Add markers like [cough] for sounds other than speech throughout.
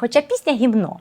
Хоча пісня гімно.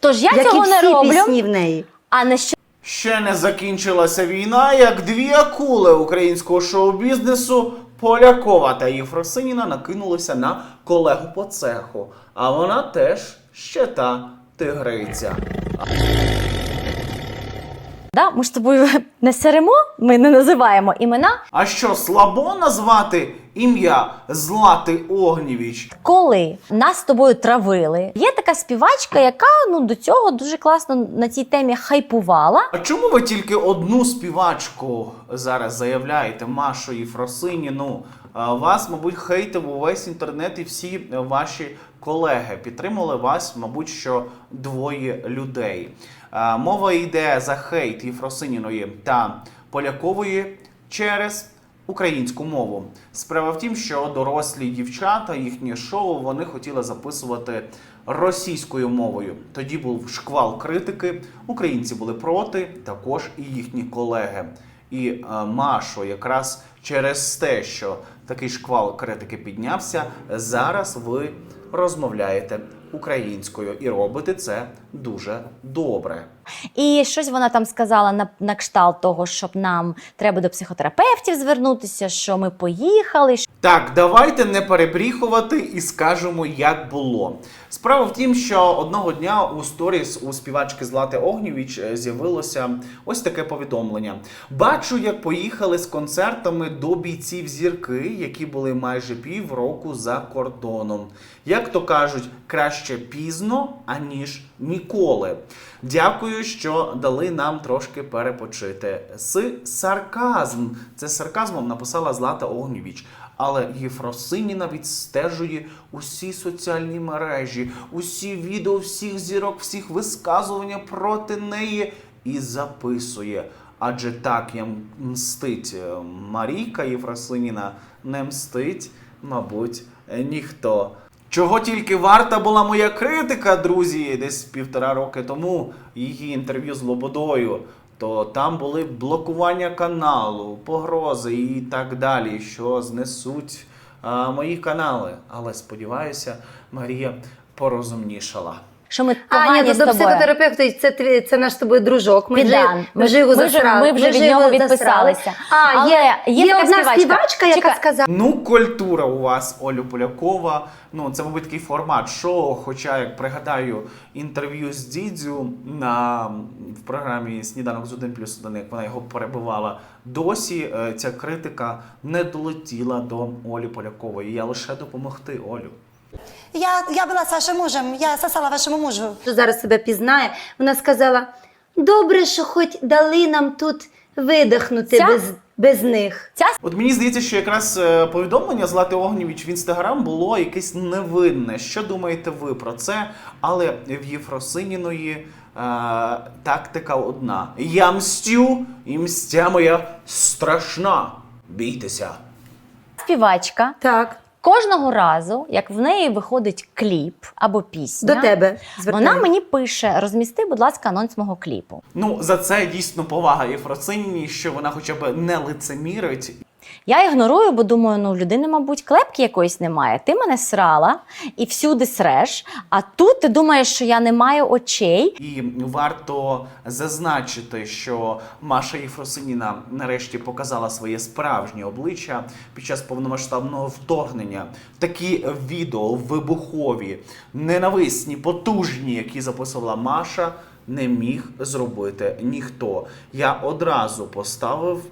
Тож я Як і цього не всі роблю. пісні в неї. А нещодавно Ще не закінчилася війна, як дві акули українського шоу-бізнесу Полякова та Єфросиніна накинулися на колегу по цеху. А вона теж ще та тигриця. да, ми ж з тобою [laughs] не серемо, ми не називаємо імена. А що, слабо назвати ім'я Злати Огнєвіч? Коли нас з тобою травили, є така співачка, яка ну до цього дуже класно на цій темі хайпувала. А чому ви тільки одну співачку зараз заявляєте, Машу Єфросиніну? А Вас, мабуть, хейтив увесь інтернет і всі ваші колеги. Підтримали вас, мабуть, що двоє людей. Мова йде за хейт Єфросиніної та Полякової через українську мову. Справа в тім, що дорослі дівчата, їхнє шоу, вони хотіли записувати російською мовою. Тоді був шквал критики. Українці були проти, також і їхні колеги. І е, Машо, якраз через те, що такий шквал критики піднявся, зараз ви розмовляєте українською і робите це дуже добре. І щось вона там сказала на, на кшталт того, щоб нам треба до психотерапевтів звернутися, що ми поїхали. Так, давайте не перебріхувати і скажемо, як було. Справа в тім, що одного дня у сторіс у співачки Злати Огнєвіч е, з'явилося ось таке повідомлення. Бачу, як поїхали з концертами до бійців зірки, які були майже півроку за кордоном. Як то кажуть, краще пізно, аніж ніколи. Дякую, що дали нам трошки перепочити. З сарказм. Це сарказмом написала Злата Огнєвіч. Але Єфросиніна відстежує усі соціальні мережі, усі відео всіх зірок, всіх висказування проти неї і записує. Адже так як мстить е, Марійка Єфросиніна, не мстить, мабуть, ніхто. Чого тільки варта була моя критика, друзі, десь півтора роки тому, її інтерв'ю з Лободою, то там були блокування каналу, погрози і так далі, що знесуть а, мої канали. Але сподіваюся, Марія порозумнішала. Що ми А, ні, погані то з до тобою. психотерапевта це, твій- це наш з тобою дружок. Ми вже, ми вже його Ми вже- засрали. ми вже від його нього засрали. відписалися. А, Але є, є є, така одна співачка. співачка, яка Чекай. сказала. Ну, культура у вас, Олю Полякова. Ну, це, мабуть, такий формат шоу. Хоча, як пригадаю, інтерв'ю з Дідзю на в програмі Сніданок з 1 плюс 1, як вона його перебивала. Досі е, ця критика не долетіла до Олі Полякової. Я лише допомогти Олю. Я, я была с вашим мужем, я сосала вашему мужу. що зараз себе пізнає, вона сказала: добре, що хоч дали нам тут видихнути Ця? без, без них. Ця От мені здається, що якраз е, повідомлення Злати Огнєвіч в інстаграм було якесь невинне. Що думаєте ви про це? Але в Єфросиніної е, тактика одна: я мстю, і мстя моя страшна. Бійтеся. співачка Так, кожного разу, як в неї виходить кліп або пісня, до тебе. вона мені пише: розмісти, будь ласка, анонс мого кліпу. Ну за це дійсно повага Єфросиніні, що вона хоча б не лицемірить Я ігнорую, бо думаю, ну в людини, мабуть, клепки якоїсь немає. Ти мене срала і всюди среш. А тут ти думаєш, що я не маю очей. І варто зазначити, що Маша Єфросиніна нарешті показала своє справжнє обличчя під час повномасштабного вторгнення. Такі відео вибухові, ненависні, потужні, які записувала Маша, не міг зробити ніхто. Я одразу поставив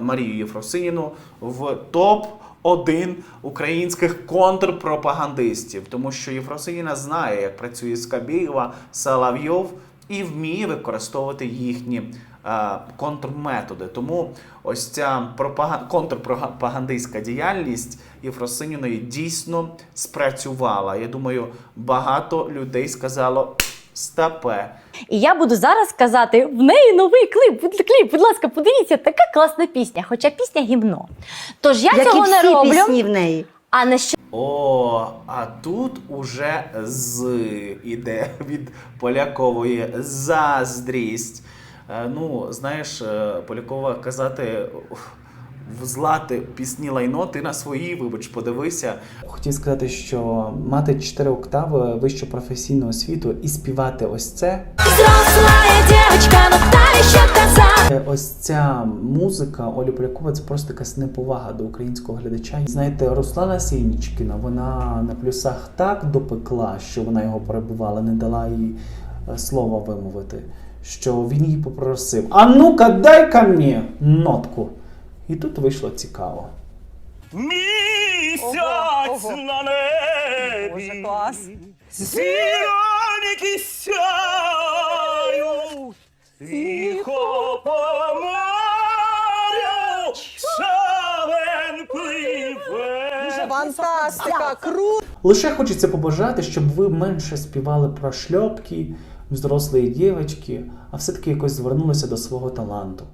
Марію Єфросиніну в топ. Один українських контрпропагандистів, тому що Єфросиніна знає, як працює Скабєєва, Соловйов і вміє використовувати їхні е, контрметоди. Тому ось ця пропага- контрпропагандистська діяльність Єфросиніної дійсно спрацювала. Я думаю, багато людей сказало стапе. І я буду зараз казати: в неї новий кліп. Будь кліп, будь ласка, подивіться, така класна пісня, хоча пісня гімно. Тож я Як і цього всі не роблю. пісні в неї. А нещодавно О, а тут уже з іде від Полякової заздрість. Е, Ну, знаєш, е, Полякова казати. «Ух, в злати пісні лайно, ти на свої, вибач, подивися. Хотів сказати, що мати 4 октави вищу професійну освіту і співати ось це. Взрослая девочка, но та еще коза Е, Ось ця музика Олі Полякова це просто якась неповага до українського глядача. Знаєте, Руслана Сінічкіна, вона на плюсах так допекла, що вона його перебувала, не дала їй е, слова вимовити, що він її попросив: А ну-ка, дай-ка мені нотку. І тут вийшло цікаво. Місяць на небі. Боже, клас. Зіроньки сяють, тихо по морю, човен пливе. Фантастика, круто! Лише хочеться побажати, щоб ви менше співали про шльопки, взрослі дівчатки, а все-таки якось звернулися до свого таланту.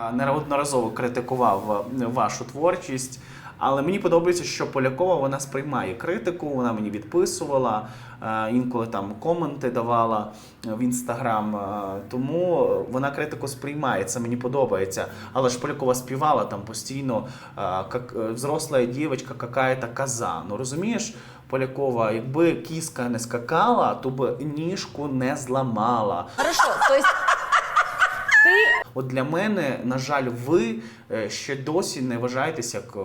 А, неодноразово критикував е, вашу творчість. Але мені подобається, що Полякова вона сприймає критику, вона мені відписувала, е, інколи там коменти давала е, в інстаграм. е, Тому вона критику сприймає, це мені подобається. Але ж Полякова співала там постійно е, як е, взросла дівчинка, какая-то коза. Ну розумієш, Полякова, якби кіска не скакала, то б ніжку не зламала. Хорошо, то есть От для мене, на жаль, ви е, ще досі не вважаєтесь як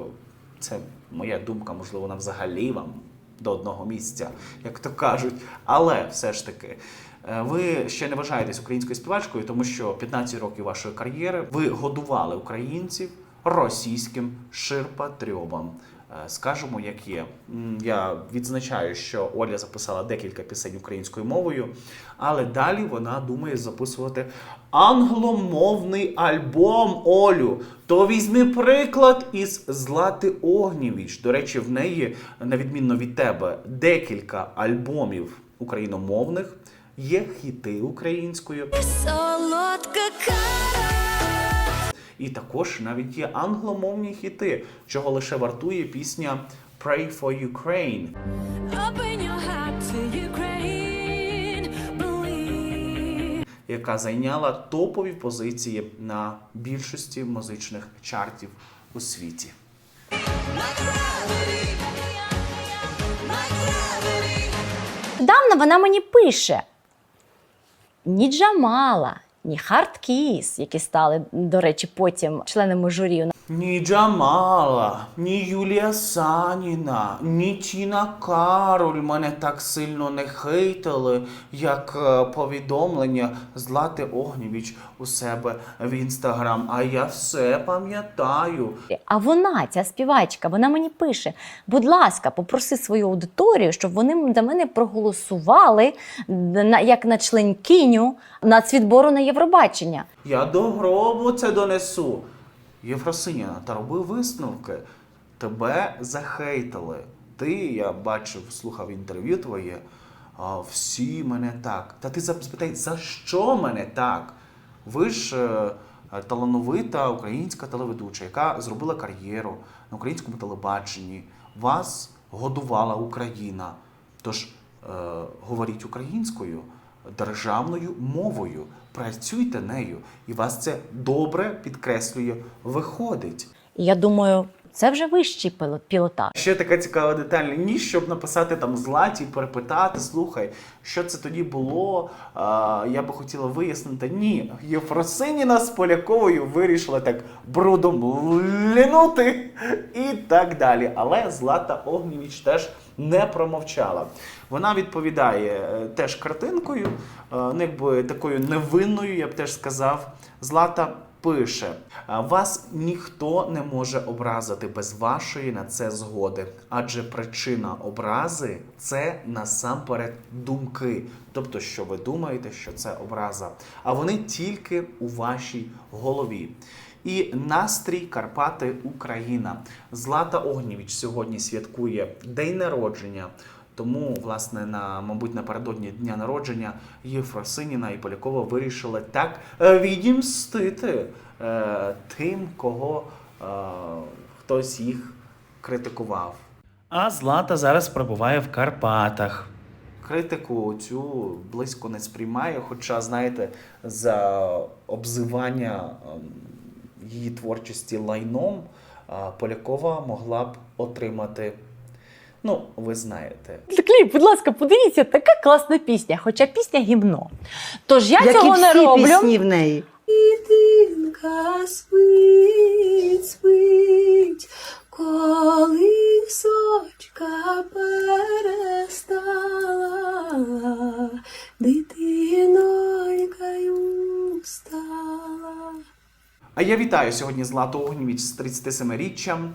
це моя думка, можливо, вона взагалі вам до одного місця, як то кажуть. Але все ж таки, е, ви ще не вважаєтесь українською співачкою, тому що 15 років вашої кар'єри ви годували українців російським ширпотребом. Е, Скажемо, як є. Я відзначаю, що Оля записала декілька пісень українською мовою, але далі вона думає записувати англомовний альбом Олю. То візьми приклад із Злати Огнєвіч. До речі, в неї, на відмінно від тебе, декілька альбомів україномовних. Є хіти українською, Солодка кара і також навіть є англомовні хіти, чого лише вартує пісня Pray for Ukraine. Open your heart to Ukraine Believe яка зайняла топові позиції на більшості музичних чартів у світі. Давно вона мені пише: ні Джамала, ні Хардкіс, які стали, до речі, потім членами журі. Ні Джамала, ні Юлія Саніна, ні Тіна Кароль мене так сильно не хейтили, як е, повідомлення Злати Огнєвіч у себе в інстаграм. А я все пам'ятаю. А вона, ця співачка, вона мені пише: будь ласка, попроси свою аудиторію, щоб вони за мене проголосували на, як на членкиню нацвідбору на Євробачення. Я до гробу це донесу. Єфросиніна, та роби висновки. Тебе захейтили. Ти, я бачив, слухав інтерв'ю твоє. А, всі мене так. Та ти зап- спитай, за що мене так? Ви ж е, талановита українська телеведуча, яка зробила кар'єру на українському телебаченні. Вас годувала Україна. Тож е, говоріть українською, державною мовою, працюйте нею, і вас це добре підкреслює, виходить. Я думаю, це вже вищий піло- пілотаж. Ще така цікава деталь. Ні, щоб написати там златі, перепитати, слухай, що це тоді було. А, я би хотіла вияснити. Ні, Єфросиніна з Поляковою вирішила так брудом лінути і так далі. Але Злата Огнєвіч теж не промовчала. Вона відповідає е, теж картинкою, е, якби такою невинною, я б теж сказав. Злата пише: вас ніхто не може образити без вашої на це згоди, адже причина образи це насамперед думки. Тобто, що ви думаєте, що це образа, а вони тільки у вашій голові. І настрій Карпати Україна. Злата Огнєвіч сьогодні святкує день народження. Тому, власне, на мабуть, напередодні дня народження Єфросиніна і Полякова вирішили так е, відімстити е, тим, кого е, хтось їх критикував. А Злата зараз перебуває в Карпатах. Критику цю близько не сприймає, хоча, знаєте, за обзивання ем, її творчості лайном. Полякова могла б отримати. Ну, ви знаєте, Кліп, будь ласка, подивіться, така класна пісня, хоча пісня гімно. Тож я Як цього і не роблю. пісні в неї. Дитинка спить, спить, А я вітаю сьогодні Злату Огнівіч з 37-річчям.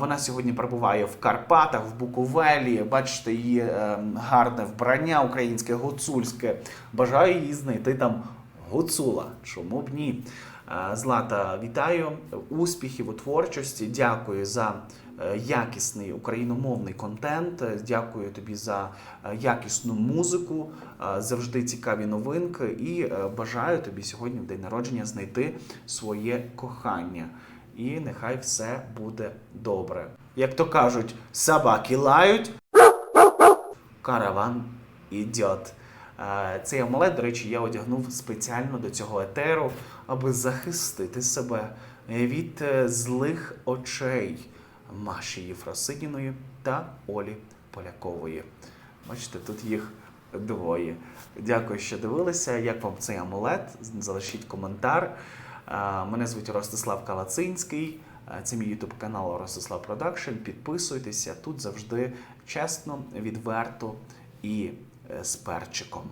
Вона сьогодні перебуває в Карпатах, в Буковелі. Бачите її е, гарне вбрання українське, гуцульське. Бажаю її знайти там гуцула. Чому б ні? Злата, вітаю, успіхів у творчості. Дякую за якісний україномовний контент. Е, Дякую тобі за е, якісну музику, е, завжди цікаві новинки. І е, бажаю тобі сьогодні в день народження знайти своє кохання. І нехай все буде добре. Як то кажуть, собаки лають, караван. Е, Цей амулет, до речі, я одягнув спеціально до цього етеру, аби захистити себе від е, злих очей Маші Єфросиніної та Олі Полякової. Бачите, тут їх двоє. Дякую, що дивилися. Як вам цей амулет? Залишіть коментар. Мене звуть Ростислав Калацинський. Це мій ютуб канал Ростислав Продакшн. Підписуйтеся тут завжди чесно, відверто і е, з перчиком.